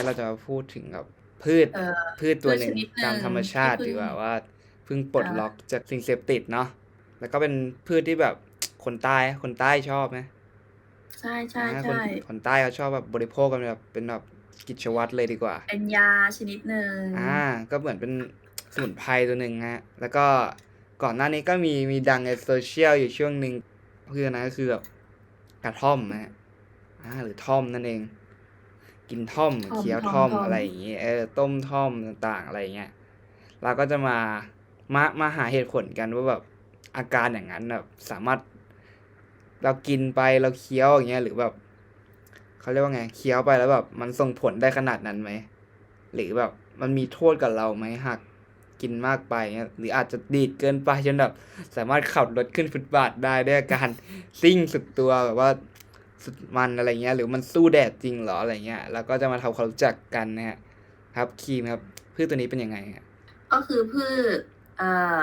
นี้เราจะมาพูดถึงกับพืชเอ่อพืชตัวหนึ่งพืชชนิดหนึ่งตามธรรมชาติที่เพิ่งดีกว่าว่าเพิ่งปลดอ่าล็อกจากสิ่งเสพติดเนาะแล้วก็เป็นพืชที่แบบคนใต้คนใต้ชอบไหมใช่ใช่อ่าคนใช่คนใต้เขาชอบแบบบริโภคกันแบบเป็นแบบกิจวัตรเลยดีกว่า เป็นยาชนิดหนึ่งอ่า ก็เหมือนเป็นสมุนไพรตัวหนึ่งฮะ แล้วก็ก่อนหน้านี้ก็มีมีดังในโซเชียลอยู่ช่วงหนึ่งคืออนนะก็คือแบบกระท่อมนะฮะอ่าหรือท่อมนั่นเอง กินท่อมเคี้ยวท่อมอะไรอย่างเงี้ยเออต้มท่อมต่างๆอะไรอย่างเงี้ยเราก็จะมามามาหาเหตุผลกันว่าแบบอาการอย่างนั้นแบบสามารถเรากินไปเราเคี้ยวอย่างเงี้ยหรือแบบเขาเรียกว่าไงเคี้ยวไปแล้วแบบมันส่งผลได้ขนาดนั้นไหมหรือแบบมันมีโทษกับเราไหมหากกินมากไปเงี้ยหรืออาจจะดีดเกินไปจนแบบ สามารถขับรถขึ้นฟุตบาทได้ด้วยอาการ ซิ่งสุดตัวแบบว่า สุดมันอะไรเงี้ย หรือมันสู้แดดจริงเหรออะไรเงี้ย แล้วก็จะมาทำความรู้จักกันนะฮะครับครีมครับพืชตัวนี้เป็นยังไงฮะก็คือพืชเอ่อ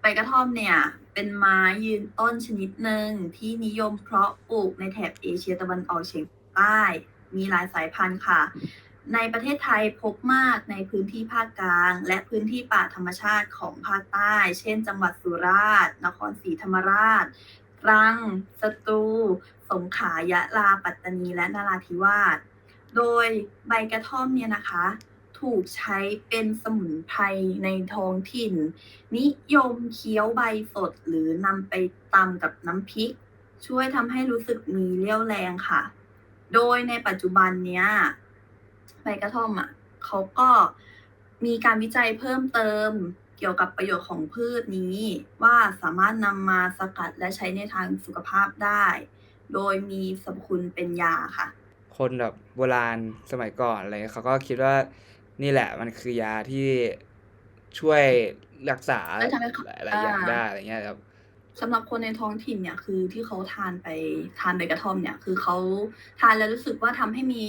ใบกระท่อมเนี่ยเป็นไม้ยืนต้นชนิดหนึ่งที่นิยมเพาะปลูกในแถบเอเชียตะวันออกเฉียงใต้ มีหลายสายพันธุ์ค่ะ ในประเทศไทยพบมากในพื้นที่ภาคกลาง และพื้นที่ป่าธรรมชาติของภาคใต้ เช่น จังหวัดสุราษฎร์นครศรีธรรมราชตรังสตู สงขลายะลาปัตตานีและนราธิวาส โดยใบกระท่อมเนี่ยนะคะ ถูกใช้เป็นสมุนไพรในท้องถิ่น นิยมเคี้ยวใบสดหรือนำไปตำกับน้ำพริก ช่วยทำให้รู้สึกมีเรี่ยวแรงค่ะ โดยในปัจจุบันเนี้ยใบกระท่อมอะเขาก็มีการวิจัยเพิ่มเติมเกี่ยวกับประโยชน์ของพืชนี้ ว่าสามารถนำมาสกัดและใช้ในทางสุขภาพได้ โดยมีสรรพคุณเป็นยาค่ะ คนแบบโบราณสมัยก่อนอะไรเงี้ยเขาก็คิดว่านี่แหละมันคือยาที่ช่วยรักษาเอ้ยทำให้เขาหลายๆอย่างอ่า ได้อะไรเงี้ยครับ สำหรับคนในท้องถิ่นเนี่ยคือที่เขาทานไปทานใบกระท่อมเนี่ย คือเขาทานแล้วรู้สึกว่าทำให้มี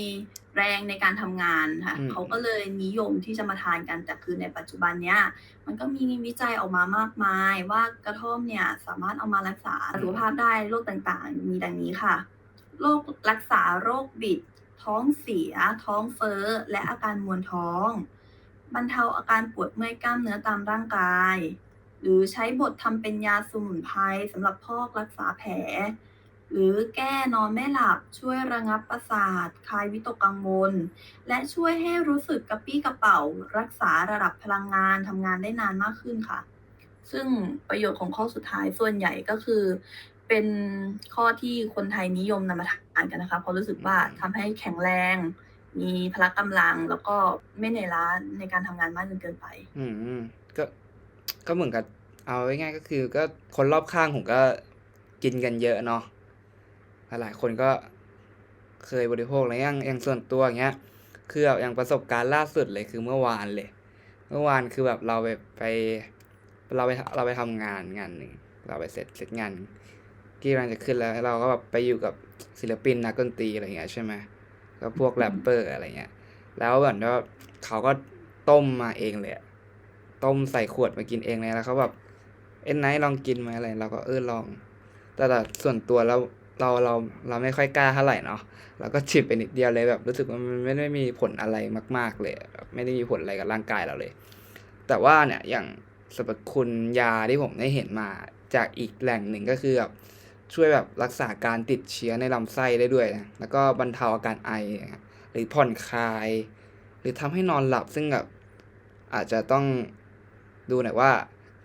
แรงในการทำงานค่ะอืมเขาก็เลยนิยมที่จะมาทานกันแต่คือในปัจจุบันเนี้ยมันก็มีวิจัยออกมามากมาย ว่ากระท่อมเนี่ยสามารถเอามารักษาสุขภาพได้โรคต่างๆ มีดังนี้ค่ะโรครักษาโรคบิด ท้องเสีย ท้องเฟ้อ และอาการมวนท้อง บรรเทาอาการปวดเมื่อยกล้ามเนื้อตามร่างกาย หรือใช้บททำเป็นยาสมุนไพรสำหรับพอกรักษาแผล หรือแก้นอนไม่หลับช่วยระงับประสาทคลายวิตกกังวล และช่วยให้รู้สึกกระปี้กระเป๋า รักษาระดับพลังงานทำงานได้นานมากขึ้นค่ะ ซึ่งประโยชน์ของข้อสุดท้ายส่วนใหญ่ก็คือ เป็นข้อที่คนไทยนิยมนำมาทานกันนะคะเพราะรู้สึกว่าทำให้แข็งแรง มีพละกำลังแล้วก็ไม่เหนื่อยล้าในการทำงานมากจนเกินไป อืมก็ ก็เหมือนกับเอาง่ายๆก็คือก็คนรอบข้างผมก็กินกันเยอะเนาะหลายคนก็เคยบริโภคแล้วอย่างอย่างส่วนตัวอย่างเงี้ยคือแบบอย่างประสบการณ์ล่าสุดเลยคือเมื่อวานเลย เมื่อวานคือแบบเราไปไปเราไปเราไปทำงานงานหนึ่งเราไปเสร็จเสร็จงานที่กำลังจะขึ้นแล้วเราก็แบบไปอยู่กับศิลปินนักดนตรีอะไรเงี้ยใช่ไหมก็พวกแรปเปอร์อะไรเงี้ยแล้วเหมือนว่าเขาก็ต้มมาเองเลยอะ ต้มใส่ขวดมากินเองเลยแล้วเขาแบบเอ็นไนท์ลองกินไหมอะไรเราก็เออลอง แต่แต่ส่วนตัวเราเราเราเราไม่ค่อยกล้าเท่าไหร่เนาะเราก็จิบไปนิดเดียวเลยแบบรู้สึกว่ามันไม่ได้มีผลอะไรมาก ๆ เลย ไม่ได้มีผลอะไรกับร่างกายเราเลย แต่ว่าเนี่ยอย่างสรรพคุณยาที่ผมได้เห็นมาจากอีกแหล่งหนึ่งก็คือแบบช่วยแบบรักษาการติดเชื้อในลำไส้ได้ด้วยนะแล้วก็บรรเทาอาการไอ หรือผ่อนคลาย หรือทำให้นอนหลับซึ่งแบบอาจจะต้อง ดูหน่อยว่า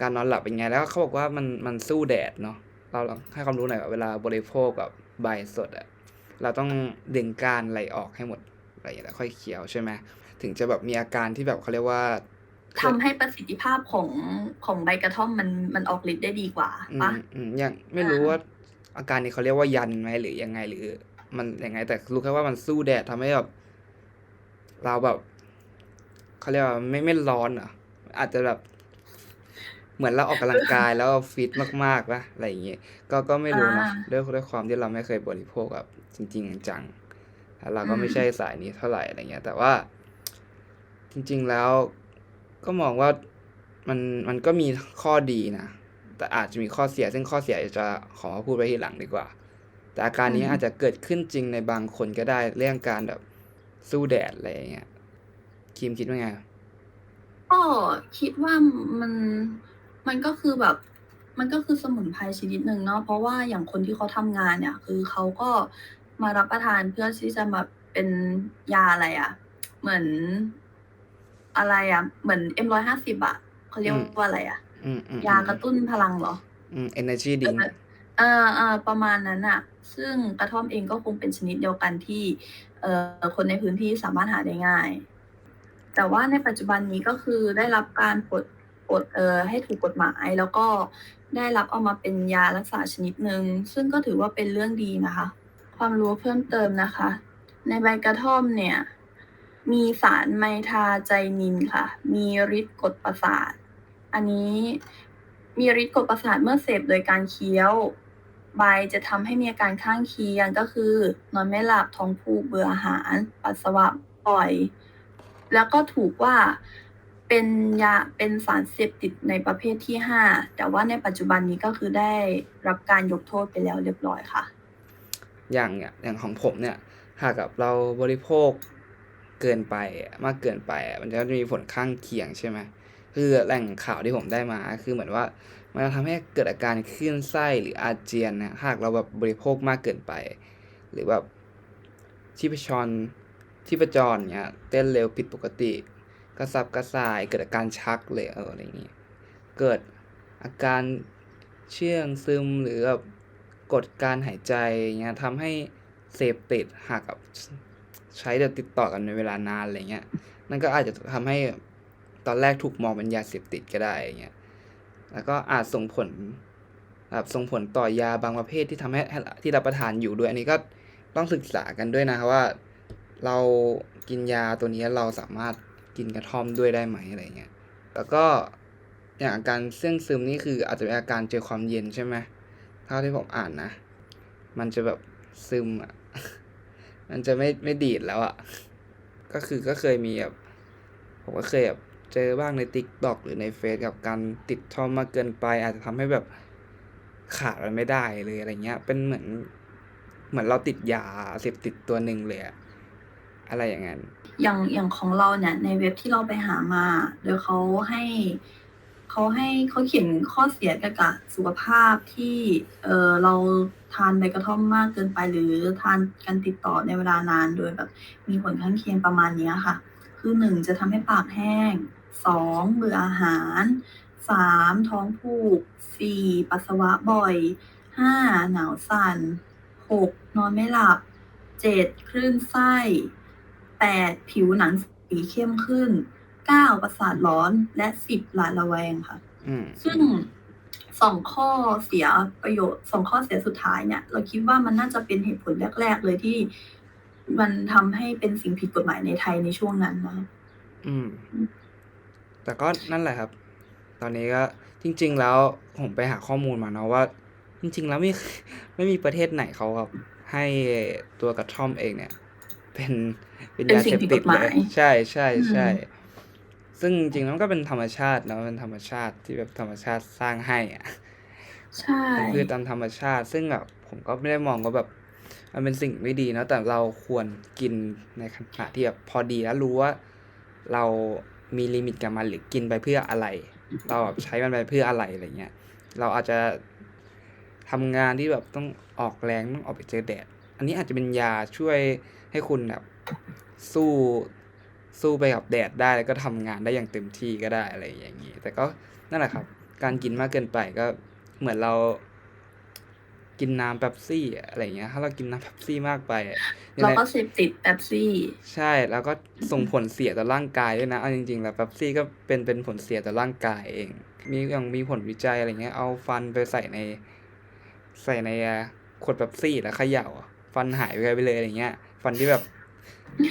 การนอนหลับเป็นไง แล้วเขาบอกว่ามันมันสู้แดดเนาะเราลองให้ความรู้หน่อยว่าเวลาบริโภคกับใบสดอะเราต้องดึงก้านอะไรออกให้หมดอะไรอย่างเงี้ยแล้วค่อยเคี้ยวใช่ไหมถึงจะแบบมีอาการที่แบบเขาเรียกว่าทำให้ประสิทธิภาพของของใบกระท่อมมันมันออกฤทธิ์ได้ดีกว่าอืมปะอืมอย่างไม่รู้ว่าอาการนี้เขาเรียกว่ายันไหมหรือยังไงหรือ มันยังไงแต่รู้แค่ว่ามันสู้แดดทำให้แบบเราแบบเขาเรียกว่าไม่ไม่ร้อนเหรออาจจะแบบ เหมือนเราออกกำลังกายแล้วฟิตมากๆปะอะไรอย่างเงี้ยก็ก็ไม่รู้เนอะด้วยด้วยความที่เราไม่เคยบริโภคแบบจริง ๆ จังๆแล้วเราก็ไม่ใช่สายนี้เท่าไหร่อะไรเงี้ย แต่ว่า จริง ๆแล้วก็มองว่ามันมันก็มีข้อดีนะแต่อาจจะมีข้อเสีย ซึ่งข้อเสียจะขอพูดไว้ทีหลังดีกว่า แต่อาการนี้อาจจะเกิดขึ้นจริงในบางคนก็ได้เรื่องการแบบสู้แดดอะไรอย่างเงี้ยครีมคิดว่าไงก็คิดว่ามัน มันก็คือแบบ มันก็คือสมุนไพรชนิดหนึ่งเนาะเพราะว่าอย่างคนที่เขาทำงานเนี่ย คือเขาก็มารับประทานเพื่อที่จะมาเป็นยาอะไรอะเหมือนอะไรอะเหมือนเอ็มร้อยห้าสิบอะเขาเรียกอืมว่าอะไรอะอืมอืมยากระตุ้นพลังเหรอ อืม energy drink เออเออประมาณนั้นอะซึ่งกระท่อมเองก็คงเป็นชนิดเดียวกันที่เอ่อคนในพื้นที่สามารถหาได้ง่าย แต่ว่าในปัจจุบันนี้ก็คือได้รับการปลด ปลดเอ่อให้ถูกกฎหมาย แล้วก็ได้รับเอามาเป็นยารักษาชนิดหนึ่งซึ่งก็ถือว่าเป็นเรื่องดีนะคะ ความรู้เพิ่มเติมนะคะ ในใบกระท่อมเนี่ย มีสารไมทาไจนินค่ะ มีฤทธิ์กดประสาท อันนี้มีฤทธิ์กดประสาทเมื่อเสพโดยการเคี้ยวใบจะทำให้มีอาการข้างเคียงก็คือนอนไม่หลับท้องผูกเบื่ออาหาร ปัสสาวะบ่อย แล้วก็ถูกว่า เป็นยาเป็นสารเสพติดในประเภทที่ 5 แต่ว่าในปัจจุบันนี้ก็คือได้รับการยกโทษไปแล้วเรียบร้อยค่ะ อย่างเนี่ยอย่างของผมเนี่ยหากกับเราบริโภคเกินไปมากเกินไป มันจะมีผลข้างเคียงใช่ไหมคือแหล่งข่าวที่ผมได้มาคือเหมือนว่ามันจะทำให้เกิดอาการคลื่นไส้หรืออาเจียนนี่ยหากเราแบบบริโภคมากเกินไป หรือแบบชีพจรชีพจรเนี่ยเต้นเร็วผิดปกติ กระสับกระส่าย เกิดอาการชักเลยเอออะไรอย่างนี้ เกิดอาการเชื่องซึมหรือแบบกดการหายใจเงี้ยทำให้เสพติดหากกับใช้เดี๋ยวติดต่อกันในเวลานานอะไรเงี้ยนั่นก็อาจจะทำให้ตอนแรกถูกมองเป็นยาเสพติดก็ได้เงี้ยแล้วก็อาจส่งผลแบบส่งผลต่อยาบางประเภทที่ทำให้ที่รับประทานอยู่ด้วย อันนี้ก็ต้องศึกษากันด้วยนะครับว่า เรากินยาตัวนี้เราสามารถ กินกระท่อมด้วยได้ไหมอะไรเงี้ย แล้วก็อย่างอาการเสื่องซึมนี่คืออาจจะเป็นอาการเจอความเย็นใช่ไหมเท่าที่ผมอ่านนะ มันจะแบบซึมอะ มันจะไม่ไม่ดีดแล้วอะ ก็คือก็เคยมีแบบผมก็เคยแบบเจอบ้างในติ๊กต็อกหรือในเฟซกับการติดท่อมมากเกินไป อาจจะทำให้แบบขาดมันไม่ได้เลยอะไรเงี้ย เป็นเหมือนเหมือนเราติดยาเสพติดตัวหนึ่งเลยอะอะไรอย่างนั้น อย่างอย่างของเราเนี่ย ในเว็บที่เราไปหามาโดยเขาให้เขาให้เขาเขียนข้อเสียกี่ยวกับสุขภาพที่เออเราทานใบกระท่อมมากเกินไปหรือทานกันติดต่อในเวลานานโดยแบบมีผลข้างเคียงประมาณนี้ค่ะ คือหนึ่งจะทำให้ปากแห้งสองเบื่ออาหารสามท้องผูกสี่ปัสสาวะบ่อยห้าหนาวสั่นหกนอนไม่หลับเจ็ดคลื่นไส้ แปดผิวหนังสีเข้มขึ้นเก้าประสาทร้อนและสิบหลาดระแวงค่ะอืมซึ่งสองข้อเสียประโยชน์สองข้อเสียสุดท้ายเนี่ย เราคิดว่ามันน่าจะเป็นเหตุผลแรก ๆ เลยที่มันทำให้เป็นสิ่งผิดกฎหมายในไทยในช่วงนั้นนะอืม แต่ก็นั่นแหละครับ ตอนนี้ก็จริง ๆ แล้วผมไปหาข้อมูลมาเนาะว่า จริง ๆ แล้วไม่ไม่มีประเทศไหนเขาแบบให้ตัวกระท่อมเองเนี่ย เป็นเป็นเป็นยาสิ่เสงพผิดติกดฎหเลมายยใช่ใช่ใช่อืมซึ่งจริงๆแล้วมันก็เป็นธรรมชาติเนอะเป็นธรรมชาติที่แบบธรรมชาติสร้างให้อะใช่เป็นพืชตามธรรมชาติ ซึ่งแบบผมก็ไม่ได้มองว่าแบบมันเป็นสิ่งไม่ดีเนอะแต่เราควรกินในขณะที่แบบพอดีแล้วรู้ว่า เรามีลิมิตกับมันหรือกินไปเพื่ออะไร เราแบบใช้มันไปเพื่ออะไรอะไรเงี้ยเราอาจจะทำงานที่แบบต้องออกแรงต้องออกไปเจอแดด อันนี้อาจจะเป็นยาช่วยให้คุณแบบสู้สู้ไปกับแดดได้แล้วก็ทำงานได้อย่างเต็มที่ก็ได้อะไรอย่างนี้ แต่ก็นั่นแหละครับ การกินมากเกินไปก็เหมือนเรา กินน้ำเป๊ปซี่อะอะไรเงี้ย ถ้าเรากินน้ำเป๊ปซี่มากไปอะยังเราไงก็เสพติดแป๊บซี่ ใช่แล้วก็ส่งผลเสียต่อร่างกายด้วยนะเอาจริงๆแล้วเป๊ปซี่ก็เป็นเป็นผลเสียต่อร่างกายเอง มีอย่างมีผลวิจัยอะไรเงี้ย เอาฟันไปใส่ใน ใส่ในอะขวดเป๊ปซี่แล้วเขย่าอะ ฟันหายไปเลยอะไรเงี้ย ฟันที่แบบ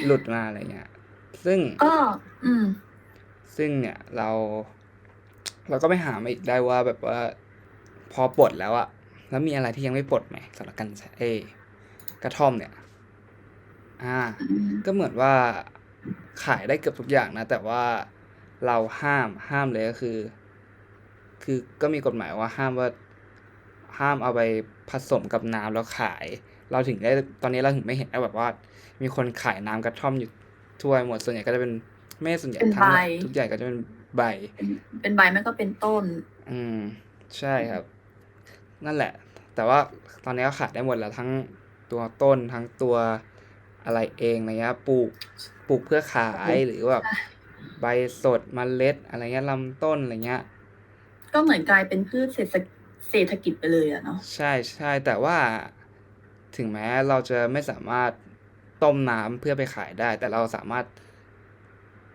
หลุดมาอะไรเงี้ย ซึ่งก็อืม ซึ่งเนี่ยเรา เราก็ไปหามาอีกได้ว่าแบบว่า พอปลดแล้วอะแล้วมีอะไรที่ยังไม่ปลดไหมสำหรับกันเอยกระท่อมเนี่ย อ่า ก็เหมือนว่าขายได้เกือบทุกอย่างนะ แต่ว่าเราห้ามห้ามเลยก็คือ คือก็มีกฎหมายว่าห้ามว่าห้ามเอาไปผสมกับน้ำแล้วขาย เราถึงได้ตอนนี้เราถึงไม่เห็นแบบว่า มีคนขายน้ำกระท่อมอยู่ทั่วหมดส่วนใหญ่ก็จะเป็นแม่ส่วนใหญ่เป็นทั้งหมใบดทุกอย่างก็จะเป็นใบ เป็นเป็นใบไม่ก็เป็นต้น อืม ใช่ครับ นั่นแหละ แต่ว่าตอนนี้ก็ขายได้หมดแล้วทั้งตัวต้นทั้งตัวอะไรเองอะไรเงี้ยปลูกปลูกเพื่อขายหรือแบบใบสดมเมล็ด อะไรเงี้ยลำต้นอะไรเงี้ย ก็เหมือนกลายเป็นพืชเศรษฐเศรษฐกิจไปเลยอะเนาะใช่ใช่แต่ว่า ถึงแม้เราจะไม่สามารถต้มน้ำเพื่อไปขายได้ แต่เราสามารถ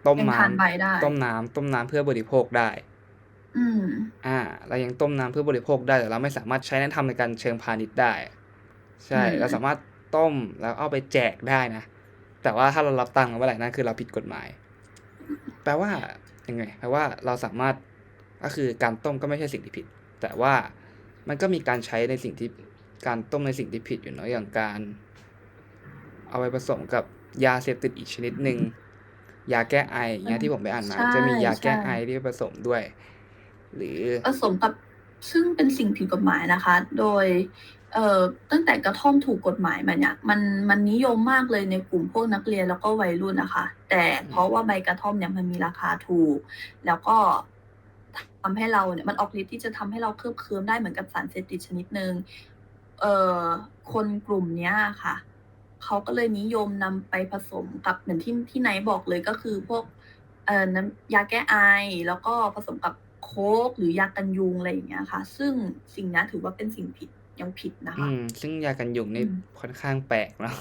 ต้มยังน้ทานใบได้ำต้มน้ำต้มน้ำเพื่อบริโภคได้ อืมอ่า เรายังต้มน้ำเพื่อบริโภคได้ แต่เราไม่สามารถใช้นั้นทำในการเชิงพาณิชย์ได้ ใช่อืมเราสามารถต้มแล้วเอาไปแจกได้นะ แต่ว่าถ้าเรารับตังค์มาเมื่อไหร่นั่นคือเราผิดกฎหมาย แปลว่ายังไง แปลว่าเราสามารถก็คือการต้มก็ไม่ใช่สิ่งที่ผิด แต่ว่ามันก็มีการใช้ในสิ่งที่ การต้มในสิ่งที่ผิดอยู่เนาะอย่างการ เอาไปผสมกับยาเสพติดอีกชนิดหนึ่งยาแก้ไออย่างเงี้ยที่ผมไปอ่านมา ใช่จะมียาแก้ใช่ ไอที่ผสมด้วย หรือผสมกับซึ่งเป็นสิ่งผิดกฎหมายนะคะ โดยเอ่อตั้งแต่กระท่อมถูกกฎหมายมาเนี่ยมันมันนิยมมากเลยในกลุ่มพวกนักเรียนแล้วก็วัยรุ่นนะคะ แต่เพราะว่าใบกระท่อมเนี่ยมันมีราคาถูก แล้วก็ทำให้เราเนี่ยมันออกฤทธิ์ที่จะทำให้เราเคลือบเคลือมได้เหมือนกับสารเสพติดชนิดหนึ่ง เอ่อคนกลุ่มเนี้ยค่ะเขาก็เลยนิยมนำไปผสมกับเหมือนที่ที่ไนท์บอกเลยก็คือพวกเอ่อน้ำยาแก้ไอ แล้วก็ผสมกับโค้กหรือยากันยุงอะไรอย่างเงี้ยค่ะ ซึ่งสิ่งนี้ถือว่าเป็นสิ่งผิดยังผิดนะอืคะมซึ่งยากันยุงนี่อืมค่อนข้างแปลกเนาะ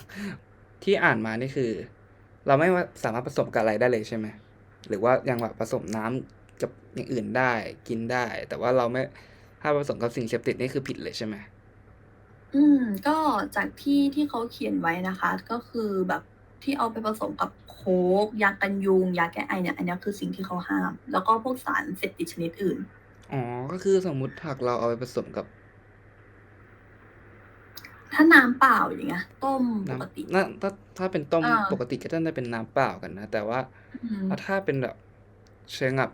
ที่อ่านมานี่คือ เราไม่ว่าสามารถผสมกับอะไรได้เลยใช่ไหมหรือว่ายังแบบผสมน้ำกับอย่างอื่นได้กินได้ แต่ว่าเราไม่ถ้าผสมกับสิ่งเสพติดนี่คือผิดเลยใช่ไหม อืม ก็จากที่ ที่เขาเขียนไว้นะคะ ก็คือแบบที่เอาไปผสมกับโค้ก ยากันยุง ยาแก้ไอเนี่ย อันเนี้ยคือสิ่งที่เขาห้าม แล้วก็พวกสารเสพติดชนิดอื่น อ๋อ ก็คือสมมุติหากเราเอาไปผสมกับถ้าน้ำเปล่าอย่างเงี้ยต้มปน้กติำน่าถ้าถ้าเป็นต้มอ่า ปกติก็ต้องได้เป็นน้ำเปล่ากันนะ แต่ว่าอืมถ้าเป็นแบบเชิงแบบ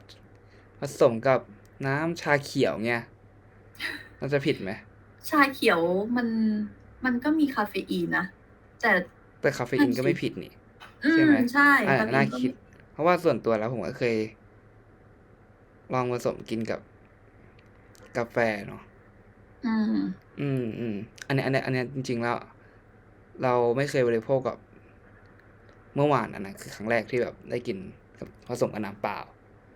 ผสมกับน้ำชาเขียวเงี้ยเราจะผิดไหม ชาเขียวมันมันก็มีคาเฟอีนนะแต่แต่คาเฟอีนก็ไม่ผิดนี่อืใช่มไหมใช่อ่าคาเฟน่าอีนก็คิมีดเพราะว่าส่วนตัวแล้วผมก็เคย ลองผสมกินกับ กาแฟเนาะอืม อืมอืมอันนี้อันนี้อันนี้จริง ๆ แล้ว เราไม่เคยบริโภคกับ เมื่อวานอันนั้นคือครั้งแรกที่แบบได้กินกับผสมกับน้ำเปล่า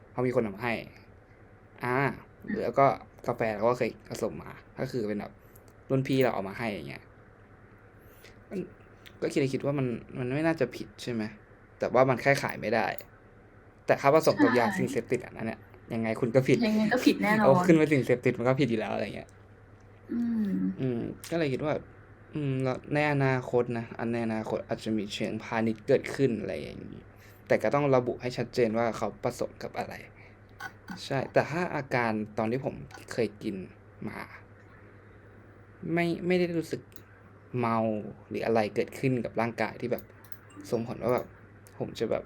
เพราะมีคนทำให้ อ่าแล้วก็กาแฟเราก็เคยผสมมา ก็คือเป็นแบบ รุ่นพี่เราเอามาให้อย่างเงี้ยมันก็คิดคิดว่ามันมันไม่น่าจะผิดใช่ไหมแต่ว่ามันแค่ขายไม่ได้ แต่ถ้าผสมกับยาใช่สิ่งเสพติดอันนั้นเนี่ยยังไงคุณก็ผิดยังไงก็ผิดแน่นอเอานขึ้นมาสิ่งเสพติดมันก็ผิดอยู่แล้วอะไรเงี้ยอืม อืม ก็เลยคิดว่า อืมแล้วในอนาคตนะอันในอนาคตอาจจะมีเชิงพาณิชย์เกิดขึ้นอะไรอย่างนี้แต่ก็ต้องระบุให้ชัดเจนว่าเขาผสมกับอะไร ใช่ แต่ถ้าอาการตอนที่ผมเคยกินมา ไม่ไม่ได้รู้สึกเมาหรืออะไรเกิดขึ้นกับร่างกายที่แบบส่งผลว่าแบบผมจะแบบ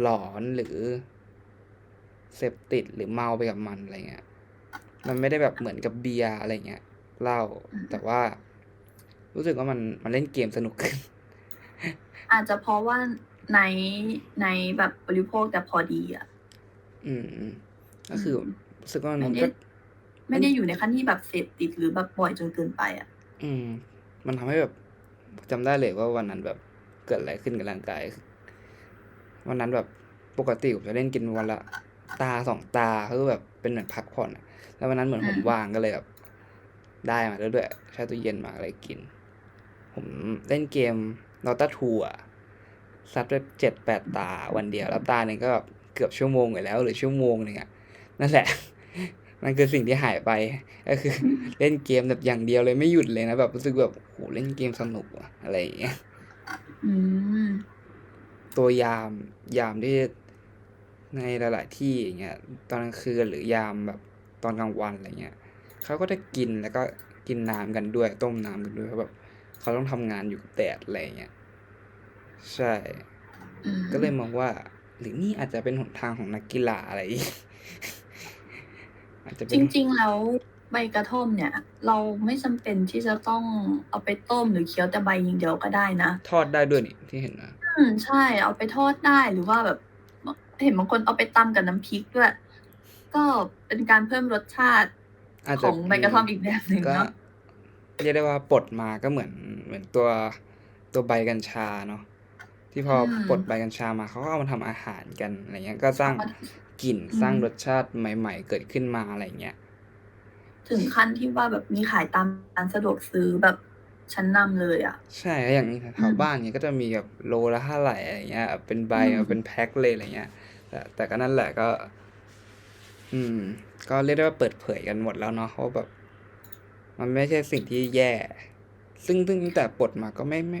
หลอนหรือเสพติดหรือเมาไปกับมันอะไรเงี้ย มันไม่ได้แบบเหมือนกับเบียร์อะไรเงี้ยเหล้าอืมแต่ว่า รู้สึกว่ามันมันเล่นเกมสนุกขึ้น อาจจะเพราะว่าในในแบบบริโภคแต่พอดีอะ อืมอืมก็คืออมรู้สึกว่ามันไม่ได้ก็ ไม่ได้อยู่ในขั้นที่แบบเสพติดหรือแบบบ่อยจนเกินไปอะ อืม มันทำให้แบบจำได้เลยว่าวันนั้นแบบเกิดอะไรขึ้นกับร่างกาย วันนั้นแบบปกติผมจะเล่นกินวันละตาสองตาคือแบบเป็นเหมือนพักผ่อนอะแล้ววันนั้นเหมือนผมอืมว่างก็เลยแบบได้มาแล้วด้วยใช้ตู้เย็นมาอะไรกิน ผมเล่นเกมนอต a ทูอะซัดไปเจ็ดแปดตาวันเดียว แล้วตาหนึ่งก็แบบเกือบชั่วโมงอยู่แล้ว หรือชั่วโมงหนึ่งอะนั่นแหละ มันคือสิ่งที่หายไป ก็คือเล่นเกมแบบอย่างเดียวเลยไม่หยุดเลยนะแบบรู้สึกแบบโหเล่นเกมสนุกว่ะอะไรอย่างเงี้ยอืมตัวยามยามที่ในหลายๆที่อย่างเงี้ยตอนกลางคืนหรือยามแบบตอนกลางวันอะไรเงี้ยเขาก็จะกินแล้วก็กินน้ำกันด้วย ต้มน้ำกันด้วยเพราะแบบเขาต้องทำงานอยู่กับแดดอะไรเงี้ยใช่อืมก็เลยมองว่า หรือนี่อาจจะเป็นหนทางของนักกีฬาอะไร อีกอาจจะเป็จนริง ๆ แล้วใบกระท่อมเนี่ย เราไม่จำเป็นที่จะต้องเอาไปต้มหรือเคี้ยวแต่ใบอย่างเดียวก็ได้นะ ทอดได้ด้วยนี่ที่เห็นนะใช่อืมใช่ เอาไปทอดได้หรือว่าแบบบ เห็นบางคนเอาไปตำกับน้ำพริกด้วย ก็เป็นการเพิ่มรสชาติอาจขจะองใบกระท่อมอีกแบบหนึ่งก็เนาะเรียกได้ว่าปลดมาก็เหมือนเหมือนตัวตัวใบกัญชาเนาะ ที่พอือปลดมใบกัญชามาเขาก็เอามาทำอาหารกันอะไรเงี้ย ก็สร้างเอามากลิ่นอืสร้างมรสชาติใหม่ ๆ เกิดขึ้นมาอะไรอย่างเงี้ยถึงขั้นที่ว่าแบบมีขายตามร้านสะดวกซื้อแบบชั้นนำเลยอะใช่แล้วอย่างแถอืวมๆบ้านเงี้ยก็จะมีแบบโลละเท่าไรอะไรอย่างเงี้ย เป็นใบอืมาเป็นมแพ็กเลยอะไรเงี้ยแต่แต่ก็นั่นแหละก็ อืม ก็เรียกได้ว่าเปิดเผยกันหมดแล้วเนาะว่าแบบ มันไม่ใช่สิ่งที่แย่ ซึ่งซึ่งตั้งแต่ปลดมาก็ไม่ไม่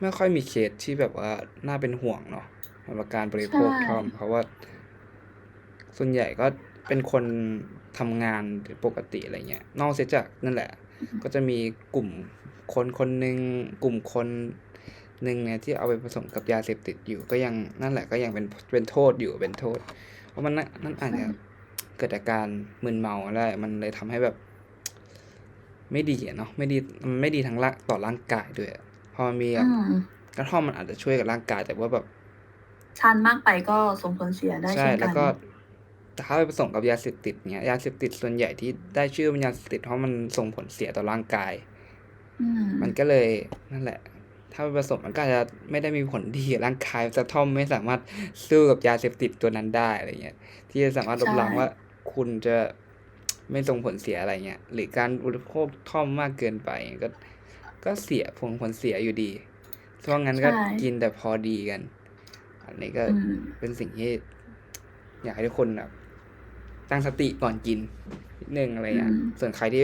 ไม่ค่อยมีเคสที่แบบว่าน่าเป็นห่วงเนาะสำหรับการบริใชโภคท่อม่เพราะว่าส่วนใหญ่ก็เป็นคนทำงานหรือปกติอะไรเงี้ย นอกเสียจากนั่นแหละ อือฮึก็จะมีกลุ่มคนคนหนึ่งกลุ่มคนหนึ่งเนี่ยที่เอาไปผสมกับยาเสพติดอยู่ ก็ยังนั่นแหละก็ยังเป็นเป็นโทษอยู่เป็นโทษ เพราะมันน่ะนั่นอาจใช่จะเกิดอาการมึนเมาได้มันเลยทำให้แบบ ไม่ดีอะเนาะไม่ดีมันไม่ดีทั้งร่างต่อร่างกายด้วยอะ พอมันมีแบอืบม กระท่อมมันอาจจะช่วยกับร่างกาย แต่ว่าแบบ ทานมากไปก็ส่งผลเสียได้ใช่ เช่นแล้กัวน ก็ถ้าไปผสมกับยาเสพติดเงี้ย ยาเสพติดส่วนใหญ่ที่ได้ชื่อเป็นยาเสพติดเพราะมันส่งผลเสียต่อร่างกาย อืม มันก็เลยนั่นแหละ ถ้าไปผสมมันก็อาจจะไม่ได้มีผลดีกับร่างกายกระท่อมไม่สามารถสู้กับยาเสพติดตัวนั้นได้อะไรเงี้ย ที่จะสามารถลใช่บล้างว่าคุณจะ ไม่ส่งผลเสียอะไรเงี้ย หรือการบริโภคท่อมมากเกินไปก็ ก็เสียผงผลเสียอยู่ดีเพราะงั้นใชก็่กินแต่พอดีกัน อันนี้ก็อืมเป็นสิ่งที่อยากให้ทุกคนแบบตั้งสติก่อนกินนิดหนึ่งอะไรอืเงี้ยมส่วนใครที่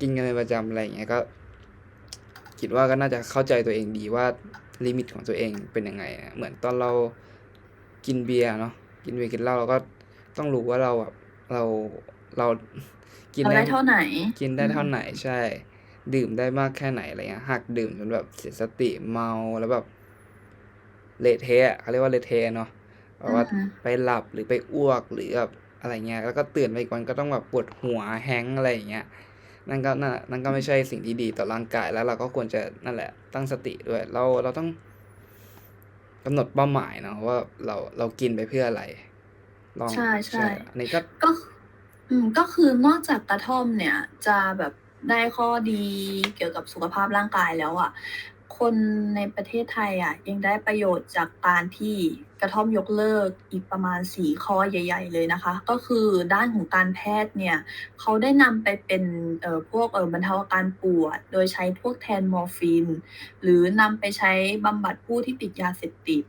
กินกันเป็นประจำอะไรอย่างเงี้ยก็ คิดว่าก็น่าจะเข้าใจตัวเองดีว่าลิมิตของตัวเองเป็นยังไงอะเหมือนตอนเรากินเบียร์เนาะกินเบียร์กินเหล้าเราก็ต้องรู้ว่าเราแบบเราเรากินเราได้ได้เท่าไหน กินอืได้เท่ามไหนใช่ ดื่มได้มากแค่ไหนอะไรเงี้ยหากดื่มจนแบบเสียสติเมาแล้วแบบเละเทะอะเขาเรียกว่าเละเทะเนาะแบอืบว่ามไปหลับหรือไปอ้วกหรือแบบอะไรเงี้ยแล้วก็ตื่นมาอีกวันก็ต้องแบบปวดหัว Hangover อะไรอย่างเงี้ยนั่นก็นั่นนั่นก็ไม่ใช่สิ่งที่ดีต่อร่างกายแล้วเราก็ควรจะนั่นแหละ ตั้งสติด้วย เราเราต้องกำหนดเป้าหมายเนาะว่าเราเรากินไปเพื่ออะไรลองใช่ใช่อันนี้ก็ๆก็ อืมก็คือนอกจากกระท่อมเนี่ย จะแบบ ได้ข้อดีเกี่ยวกับสุขภาพร่างกายแล้วอะคนในประเทศไทยอะยังได้ประโยชน์จากการที่กระท่อมยกเลิกอีกประมาณ4ข้อใหญ่ ๆ เลยนะคะ ก็คือด้านของการแพทย์เนี่ยเขาได้นำไปเป็นเอ่อพวกเอ่อบรรเทาอาการปวด โดยใช้พวกแทนมอร์ฟีน หรือนำไปใช้บำบัดผู้ที่ติดยาเสพติด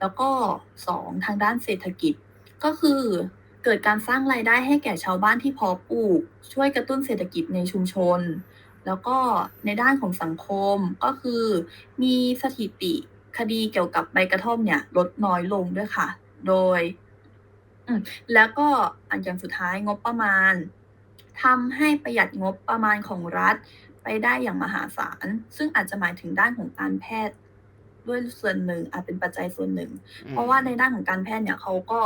แล้วก็2ทางด้านเศรษฐกิจก็คือ เกิดการสร้างรายได้ให้แก่ชาวบ้านที่พาะปลูก ช่วยกระตุ้นเศรษฐกิจในชุมชน แล้วก็ในด้านของสังคมก็คือมีสถิติคดีเกี่ยวกับใบกระท่อมเนี่ยลดน้อยลงด้วยค่ะ โดยแล้วก็อ่าอย่างสุดท้ายงบประมาณทำให้ประหยัดงบประมาณของรัฐไปได้อย่างมหาศาล ซึ่งอาจจะหมายถึงด้านของการแพทย์ด้วยส่วนหนึ่งอาจเป็นปัจจัยส่วนหนึ่ง เพราะว่าในด้านของการแพทย์เนี่ยเขาก็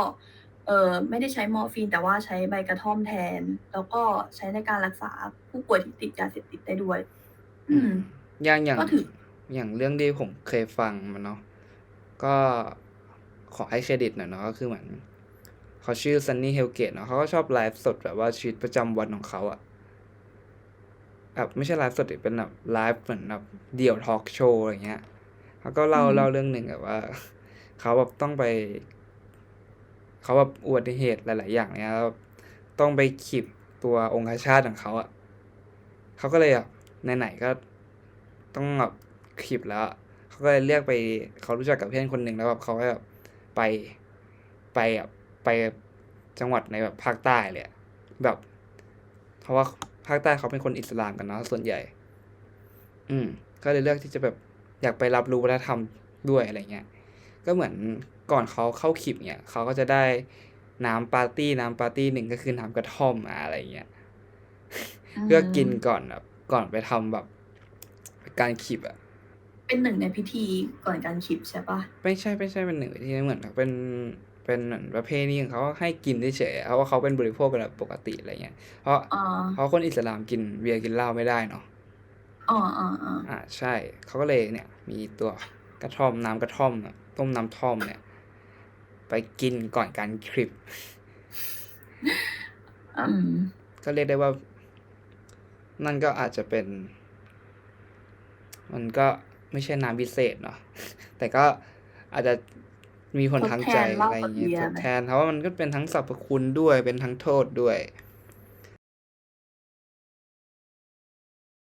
อ่อไม่ได้ใช้มอร์ฟีนแต่ว่าใช้ใบกระท่อมแทน แล้วก็ใช้ในการรักษาผู้ป่วยที่ติดยาเสพติดได้ด้วย อือืมมอย่างอย่างก็ถืออย่างเรื่องที่ผมเคยฟังมาเนาะก็ขอให้เครดิตหน่อยเนาะก็คือเหมือนเขาชื่อ Sunny Hellgate เนาะเขาก็ชอบไลฟ์สดแบบว่าชีวิตประจำวันของเขาอะแบบไม่ใช่ไลฟ์สดดิเป็นแบบไลฟ์เหมือนแบบเดี่ยวทอล์กโชว์อะไรเงี้ยเขาก็เล่าอืมเล่าเรื่องหนึ่งแบบว่า เขาแบบต้องไป เขาแบบอุบัติเหตุหลาย ๆ อย่างเงี้ยแล้วต้องไปขีบตัวองคชาตของเขาอะเขาก็เลยแบบไหนๆก็ต้องแบบขีบแล้วเขาก็เลยเรียกไปเขารู้จักกับเพื่อนคนหนึ่งแล้วแบบเขาก็แบบไปไปแบบไปจังหวัดในแบบภาคใต้เลยแบบ เพราะว่าภาคใต้เขาเป็นคนอิสลามกันเนาะส่วนใหญ่ อืม ก็เลยเลือกที่จะแบบอยากไปรับรู้วัฒนธรรมด้วยอะไรเงี้ย ก็เหมือน ก่อนเขาเข้าขีบเนี่ยเขาก็จะได้น้ำปาร์ตีน้ำปาร์ตีหนึ่งก็คือน้ำกระท่อมมาอะไรเงี้ยอืเพื่อกินมก่อนแบบก่อนไปทำแบบการขีบอะเป็นหนึ่งในพิธีก่อนการขีบใช่เปล่า?ไม่ใช่ไม่ใช่เป็นหนึ่งในพิธีเหมือนแบบเป็นเป็นเหมือนประเพณีของเขาให้กินเฉยๆอะเพราะว่าเขาเป็นบริโภคกันแบบปกติอะไรเงี้ย เพราะอ๋อเพราะคนอิสลามกินเบียร์กินเหล้าไม่ได้เนาะอ้อๆๆอาใช่เขาก็เลยเนี่ย มีตัวกระท่อมน้ำกระท่อมอะต้มน้ำท่อมเนี่ย ไปกินก่อนการคลิปอืมก็เรียกได้ว่า นั่นก็อาจจะเป็น มันก็ไม่ใช่น้ำพิเศษเนาะแต่ก็อาจจะมีผลทางใจทดแทนเหล้าอะไรอย่างเงี้ยกับเบียร์ทดไหมแทนเพราะว่ามันก็เป็นทั้งสรรพคุณด้วยเป็นทั้งโทษด้วยอ